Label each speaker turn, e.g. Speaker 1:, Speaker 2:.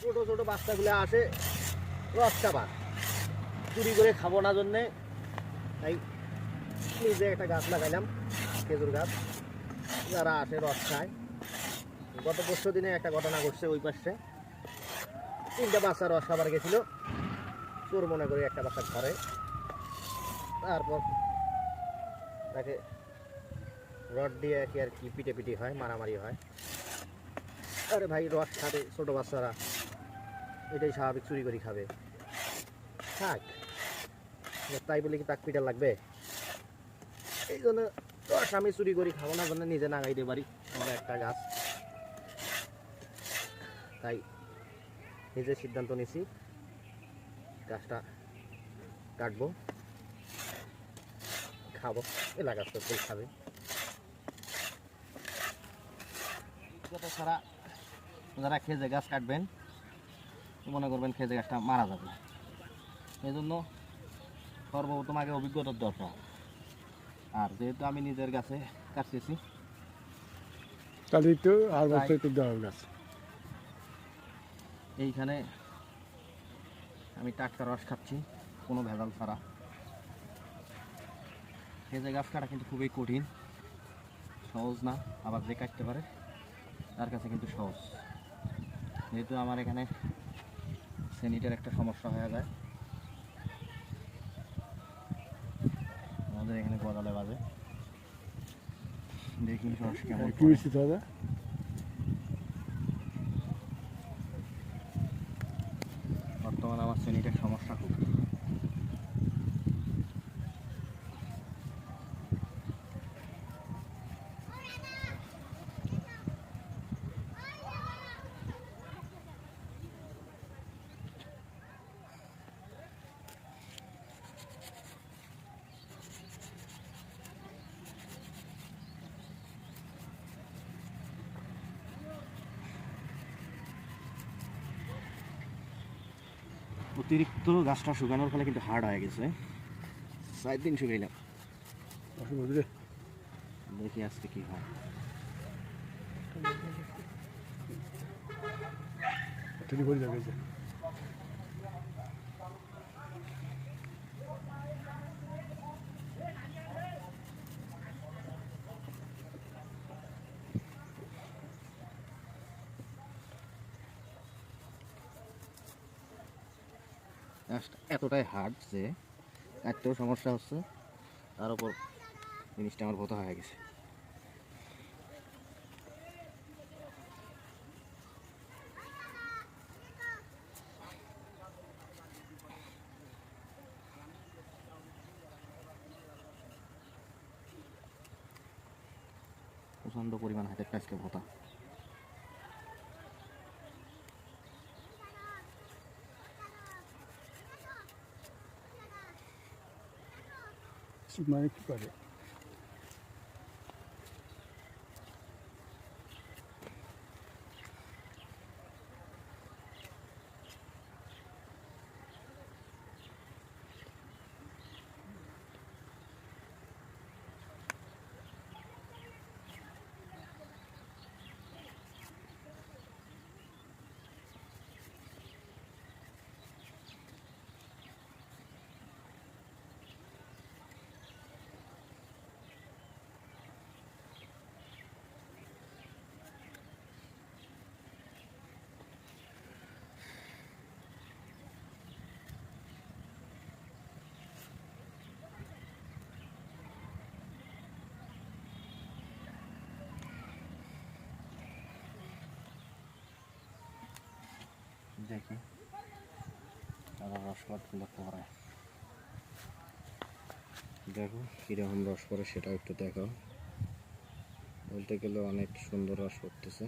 Speaker 1: ছোট ছোট বাচ্চাগুলো আসে রস খাবার চুরি করে খাব না জন্যে। তাই নিজে একটা গাছ লাগাইলাম, খেজুর গাছ। যারা আসে রস খায়। গত পরশু দিনে একটা ঘটনা ঘটছে ওই পাশে। তিনটা বাচ্চা রস খাবার গেছিল। চোর মনে করে একটা বাচ্চা ঘরে তারপর তাকে রড দিয়ে কি আর কি পিটে পিটি হয়, মারামারি হয়। আরে ভাই, রস খাবে ছোটো বাচ্চারা। এটাই স্বাভাবিক, চুরি করে খাবে। থাক। তাই বলে কি তাক পিটা লাগবে? এই জন্য রস আমি চুরি করি খাব না, জন্য নিজে নাগাইতে পারি আমার একটা গাছ। তাই নিজে সিদ্ধান্ত নিছি, গাছটা কাটবো, খাব এলাকার তো ফুল খাবে। সারা যারা খেজে গাছ কাটবেন মনে করবেন খেজে গাছটা মারা যাবে। এই জন্য সর্বপ্রথম আগে অভিজ্ঞতার দরকার। আর যেহেতু আমি নিজের গাছে কাটতেছি
Speaker 2: তাহলে তো আর বছর তো দেওয়া গাছ।
Speaker 1: এইখানে আমি টাটকা রস খাচ্ছি কোনো ভেজাল ছাড়া। খেজে গাছ কাটা কিন্তু খুবই কঠিন সহজ না আবার যে কাটতে পারে তার কাছে কিন্তু সহজ। যেহেতু আমার এখানে সেনিটার একটা সমস্যা হয়ে যায়। আমাদের এখানে গদালে বাজে। দেখি কেমন
Speaker 2: কি দাদা?
Speaker 1: বর্তমানে আমার শ্রেণীটার সমস্যা খুব অতিরিক্ত গাছটা শুকানোর ফলে কিন্তু হার্ড হয়ে গেছে। চার দিন শুকাইলাম দেখি আজকে কি হয়।
Speaker 2: তুমি করে যাবে
Speaker 1: এতটাই হার্ড যে কাটতেও সমস্যা হচ্ছে, তার উপর জিনিসটা আমার ভোতা হয়ে গেছে। প্রচণ্ড পরিমাণ হাতের কাজকে ভোতা।
Speaker 2: মানে কি করে
Speaker 1: দেখি। আবার রস রসপাতগুলো পরে। দেখো কীরকম রস পরে সেটাও একটু দেখাও। বলতে গেলে অনেক সুন্দর রস পড়তেছে।